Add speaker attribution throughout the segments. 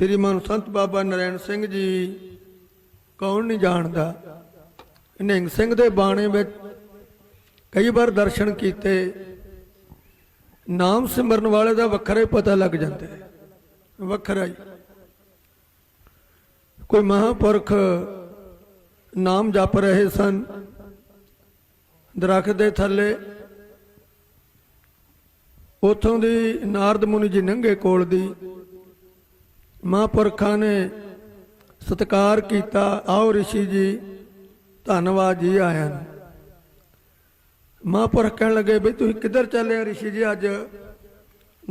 Speaker 1: ਸ੍ਰੀਮਾਨ ਸੰਤ ਬਾਬਾ ਨਰੈਣ ਸਿੰਘ ਜੀ ਕੌਣ ਨਹੀਂ ਜਾਣਦਾ? ਨਿਹੰਗ ਸਿੰਘ ਦੇ ਬਾਣੇ ਵਿੱਚ ਕਈ ਵਾਰ ਦਰਸ਼ਨ ਕੀਤੇ, ਨਾਮ ਸਿਮਰਨ ਵਾਲੇ ਦਾ ਵੱਖਰਾ ਹੀ ਪਤਾ ਲੱਗ ਜਾਂਦਾ। ਹੈ ਵੱਖਰਾ ਹੀ। ਕੋਈ ਮਹਾਪੁਰਖ ਨਾਮ ਜਪ ਰਹੇ ਸਨ, ਦਰਖਤ ਦੇ ਥੱਲੇ। ਉਥੋਂ ਦੀ ਨਾਰਦ ਮੁਨੀ ਜੀ ਨੰਗੇ ਕੋਲ ਦੀ ਮਹਾਂਪੁਰਖਾਂ ਨੇ ਸਤਿਕਾਰ ਕੀਤਾ। ਆਓ ਰਿਸ਼ੀ ਜੀ, ਧੰਨਵਾਦ ਜੀ ਆਇਆਂ ਨੂੰ। ਮਹਾਂਪੁਰਖ ਕਹਿਣ ਲੱਗੇ ਵੀ ਤੁਸੀਂ ਕਿੱਧਰ ਚੱਲੇ ਆ ਰਿਸ਼ੀ ਜੀ ਅੱਜ?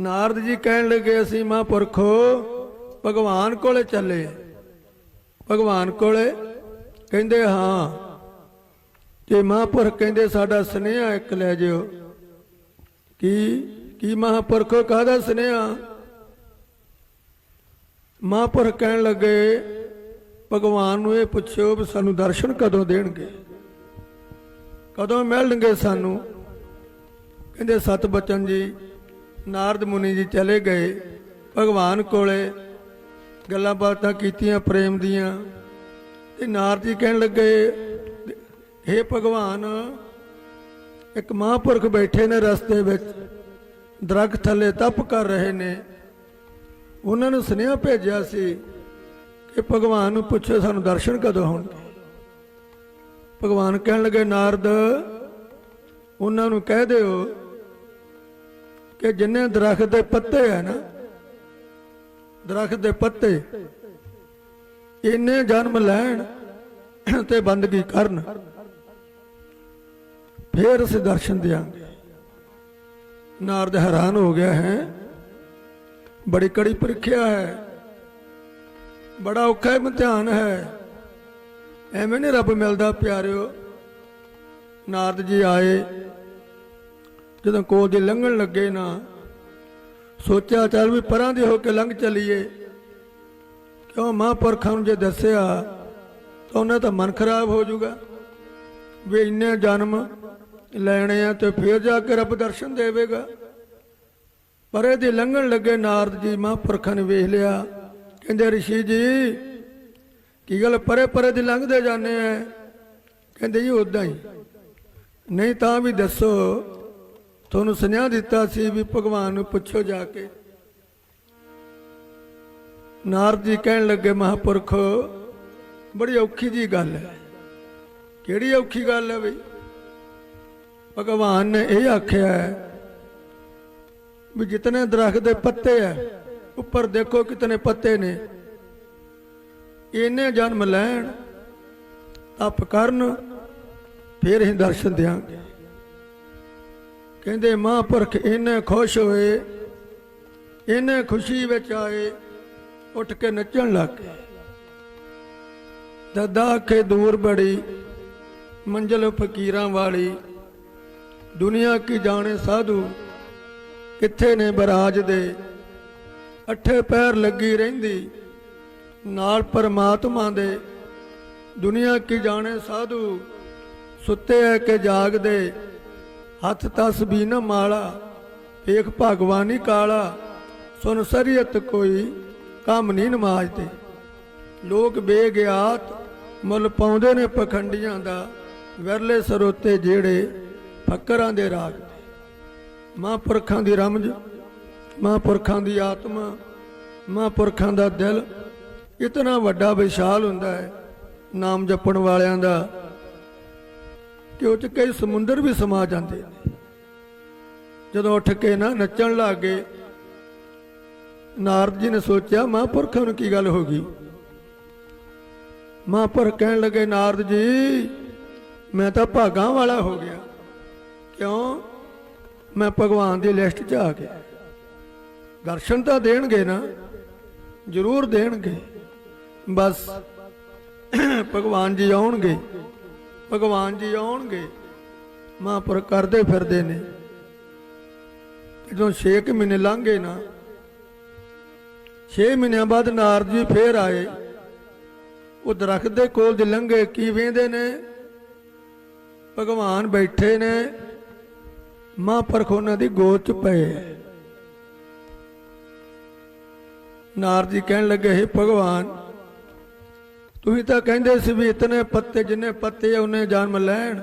Speaker 1: ਨਾਰਦ ਜੀ ਕਹਿਣ ਲੱਗੇ, ਅਸੀਂ ਮਹਾਂਪੁਰਖੋ ਭਗਵਾਨ ਕੋਲੇ ਚੱਲੇ। ਭਗਵਾਨ ਕੋਲੇ ਕਹਿੰਦੇ, ਹਾਂ। ਤੇ ਮਹਾਂਪੁਰਖ ਕਹਿੰਦੇ, ਸਾਡਾ ਸੁਨੇਹਾ ਇੱਕ ਲੈ ਜਿਓ। ਕੀ ਕੀ ਮਹਾਂਪੁਰਖੋ, ਕਾਹਦਾ ਸੁਨੇਹਾ? ਮਹਾਂਪੁਰਖ ਕਹਿਣ ਲੱਗੇ, ਭਗਵਾਨ ਨੂੰ ਇਹ ਪੁੱਛਿਓ ਵੀ ਸਾਨੂੰ ਦਰਸ਼ਨ ਕਦੋਂ ਦੇਣਗੇ? ਕਦੋਂ ਮਿਲਣਗੇ ਸਾਨੂੰ? ਕਹਿੰਦੇ ਸਤ ਬਚਨ ਜੀ, ਨਾਰਦ ਮੁਨੀ ਜੀ ਚਲੇ ਗਏ, ਭਗਵਾਨ ਕੋਲੇ ਗੱਲਾਂ ਬਾਤਾਂ ਕੀਤੀਆਂ ਪ੍ਰੇਮ ਦੀਆਂ। ਤੇ ਨਾਰਦ ਜੀ ਕਹਿਣ ਲੱਗੇ हे ਭਗਵਾਨ, ਇੱਕ ਮਹਾਂਪੁਰਖ ਬੈਠੇ ਨੇ ਰਸਤੇ ਵਿੱਚ, ਦਰਖਤ ਥੱਲੇ ਤਪ ਕਰ ਰਹੇ ਨੇ। ਉਹਨਾਂ ਨੂੰ ਸੁਨੇਹਾ ਭੇਜਿਆ ਸੀ ਕਿ ਭਗਵਾਨ ਨੂੰ ਪੁੱਛੋ ਸਾਨੂੰ ਦਰਸ਼ਨ ਕਦੋਂ ਹੋਣਗੇ ਭਗਵਾਨ ਕਹਿਣ ਲੱਗੇ, ਨਾਰਦ, ਉਹਨਾਂ ਨੂੰ ਕਹਿ ਦਿਓ ਕਿ ਜਿੰਨੇ ਦਰਖਤ ਦੇ ਪੱਤੇ ਹੈ ਨਾ, ਦਰਖਤ ਦੇ ਪੱਤੇ, ਇੰਨੇ ਜਨਮ ਲੈਣ ਤੇ ਬੰਦਗੀ ਕਰਨ, ਫੇਰ ਅਸੀਂ ਦਰਸ਼ਨ ਦਿਆਂਗੇ। ਨਾਰਦ ਹੈਰਾਨ ਹੋ ਗਿਆ ਹੈ ਬੜੀ ਕੜੀ ਪ੍ਰੀਖਿਆ ਹੈ। ਬੜਾ ਔਖਾ ਇਮਤਿਹਾਨ ਹੈ। ਐਵੇਂ ਨਹੀਂ ਰੱਬ ਮਿਲਦਾ, ਪਿਆਰਿਓ। ਨਾਰਦ ਜੀ ਆਏ। ਜਦੋਂ ਕੋਲ ਦੇ ਲੰਘਣ ਲੱਗੇ ਨਾ, ਸੋਚਿਆ, ਚੱਲ ਵੀ ਪਰਾਂ ਦੇ ਹੋ ਕੇ ਲੰਘ ਚਲੀਏ। ਕਿਉਂ ਮਹਾਂਪੁਰਖਾਂ ਨੂੰ ਜੇ ਦੱਸਿਆ, ਤਾਂ ਉਹਨਾਂ ਦਾ ਮਨ ਖਰਾਬ ਹੋ ਜਾਊਗਾ। ਵੀ ਇੰਨੇ ਜਨਮ ਲੈਣੇ ਆ ਤੇ ਫਿਰ ਜਾ ਕੇ ਰੱਬ ਦਰਸ਼ਨ ਦੇਵੇਗਾ। ਪਰ ਇਹਦੇ ਲੰਘਣ ਲੱਗੇ ਨਾਰਦ ਜੀ ਮਹਾਂਪੁਰਖਾਂ ਨੇ ਵੇਖ ਲਿਆ। ਕਹਿੰਦੇ, ਰਿਸ਼ੀ ਜੀ, ਕੀ ਗੱਲ ਪਰੇ ਪਰੇ ਦੀ ਲੰਘਦੇ ਜਾਂਦੇ ਆ ਕਹਿੰਦੇ, ਜੀ ਉਦਾਂ ਹੀ। ਨਹੀਂ ਤਾਂ ਵੀ ਦੱਸੋ, ਤੁਹਾਨੂੰ ਸੁਨੇਹਾ ਦਿੱਤਾ ਸੀ ਵੀ ਭਗਵਾਨ ਨੂੰ ਪੁੱਛੋ ਜਾ ਕੇ। ਨਾਰਦ ਜੀ ਕਹਿਣ ਲੱਗੇ, ਮਹਾਂਪੁਰਖ, ਬੜੀ ਔਖੀ ਜੀ ਗੱਲ ਹੈ ਕਿਹੜੀ ਔਖੀ ਗੱਲ ਹੈ ਬਈ? ਭਗਵਾਨ ਨੇ ਇਹ ਆਖਿਆ ਹੈ ਵੀ ਜਿਤਨੇ ਦਰਖਤ ਦੇ ਪੱਤੇ ਹੈ ਉੱਪਰ ਦੇਖੋ ਕਿਤਨੇ ਪੱਤੇ ਨੇ। ਇਹਨੇ ਜਨਮ ਲੈਣ, ਤਪ ਕਰਨ, ਫਿਰ ਅਸੀਂ ਦਰਸ਼ਨ ਦਿਆਂਗੇ। ਕਹਿੰਦੇ ਮਹਾਂਪੁਰਖ ਇੰਨੇ ਖੁਸ਼ ਹੋਏ, ਇੰਨੇ ਖੁਸ਼ੀ ਵਿੱਚ ਆਏ, ਉੱਠ ਕੇ ਨੱਚਣ ਲੱਗ ਗਏ। ਦਦਾ ਕੇ ਦੂਰ ਬੜੀ, ਮੰਜ਼ਲ ਫਕੀਰਾਂ ਵਾਲੀ, ਦੁਨੀਆ ਕੀ ਜਾਣੇ ਸਾਧੂ ਕਿੱਥੇ ਨੇ ਬਰਾਜ ਦੇ? ਅੱਠੇ ਪੈਰ ਲੱਗੀ ਰਹਿੰਦੀ, ਨਾਲ ਪਰਮਾਤਮਾ ਦੇ। ਦੁਨੀਆ ਕੀ ਜਾਣੇ ਸਾਧੂ, ਸੁੱਤੇ ਐ ਕਿ ਜਾਗਦੇ। ਹੱਥ ਤਸਬੀਹ ਨਾ ਮਾਲਾ, ਵੇਖ ਭਗਵਾਨੀ ਕਾਲਾ। ਸੁਨ ਸਰੀਅਤ ਕੋਈ ਕੰਮ ਨਹੀਂ ਨਮਾਜ਼ ਤੇ ਲੋਕ ਬੇਗਿਆਤ, ਮੁੱਲ ਪਾਉਂਦੇ ਨੇ ਪਖੰਡੀਆਂ ਦਾ। ਵਿਰਲੇ ਸਰੋਤੇ ਜਿਹੜੇ ਫਕਰਾਂ ਦੇ ਰਾਗ ਮਹਾਂਪੁਰਖਾਂ ਦੀ ਰਮਜ, ਮਹਾਂਪੁਰਖਾਂ ਦੀ ਆਤਮਾ, ਮਹਾਂਪੁਰਖਾਂ ਦਾ ਦਿਲ ਇਤਨਾ ਵੱਡਾ ਵਿਸ਼ਾਲ ਹੁੰਦਾ ਹੈ, ਨਾਮ ਜਪਣ ਵਾਲਿਆਂ ਦਾ ਕਿ ਉਹ ਚ ਕਈ ਸਮੁੰਦਰ ਵੀ ਸਮਾ ਜਾਂਦੇ ਨੇ। ਜਦੋਂ ਉੱਠ ਕੇ ਨਾ ਨੱਚਣ ਲੱਗ ਗਏ, ਨਾਰਦ ਜੀ ਨੇ ਸੋਚਿਆ, ਮਹਾਂਪੁਰਖਾਂ ਨੂੰ ਕੀ ਗੱਲ ਹੋ ਗਈ? ਮਹਾਂਪੁਰਖ ਕਹਿਣ ਲੱਗੇ, ਨਾਰਦ ਜੀ, ਮੈਂ ਤਾਂ ਭਾਗਾਂ ਵਾਲਾ ਹੋ ਗਿਆ। ਕਿਉਂ? ਮੈਂ ਭਗਵਾਨ ਦੀ ਲਿਸਟ 'ਚ ਆ ਗਿਆ। ਦਰਸ਼ਨ ਤਾਂ ਦੇਣਗੇ ਨਾ, ਜ਼ਰੂਰ ਦੇਣਗੇ। ਬਸ ਭਗਵਾਨ ਜੀ ਆਉਣਗੇ, ਭਗਵਾਨ ਜੀ ਆਉਣਗੇ। ਮਹਾਂਪੁਰਖ ਕਰਦੇ ਫਿਰਦੇ ਨੇ। ਜਦੋਂ 6 ਮਹੀਨੇ ਲੰਘੇ ਨਾ 6 ਮਹੀਨਿਆਂ ਬਾਅਦ ਨਾਰਦ ਜੀ ਫੇਰ ਆਏ। ਉਹ ਦਰਖਤ ਦੇ ਕੋਲ ਦੇ ਲੰਘੇ, ਕੀ ਵੇਂਦੇ ਨੇ? ਭਗਵਾਨ ਬੈਠੇ ਨੇ। ਮਹਾਂਪੁਰਖ ਉਹਨਾਂ ਦੀ ਗੋਦ ਚ ਪਏ ਹੈ। ਨਾਰਦ ਜੀ ਕਹਿਣ ਲੱਗੇ हे ਭਗਵਾਨ, ਤੁਸੀਂ ਤਾਂ ਕਹਿੰਦੇ ਸੀ ਵੀ ਇਤਨੇ ਪੱਤੇ ਜਿੰਨੇ ਪੱਤੇ ਆ, ਉਹਨੇ ਜਨਮ ਲੈਣ।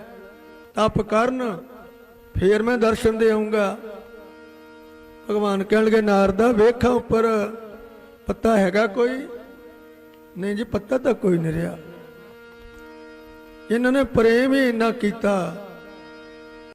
Speaker 1: ਤਪ ਕਰਨ, ਫੇਰ ਮੈਂ ਦਰਸ਼ਨ ਦੇ ਆਉਂਗਾ ਭਗਵਾਨ ਕਹਿਣ ਲੱਗੇ ਨਾਰਦਾ ਵੇਖਾਂ ਉੱਪਰ, ਪੱਤਾ ਹੈਗਾ ਕੋਈ? ਨਹੀਂ ਜੀ, ਪੱਤਾ ਤਾਂ ਕੋਈ ਨਹੀਂ ਰਿਹਾ। ਇਹਨਾਂ ਨੇ ਪ੍ਰੇਮ ਹੀ ਇੰਨਾ ਕੀਤਾ।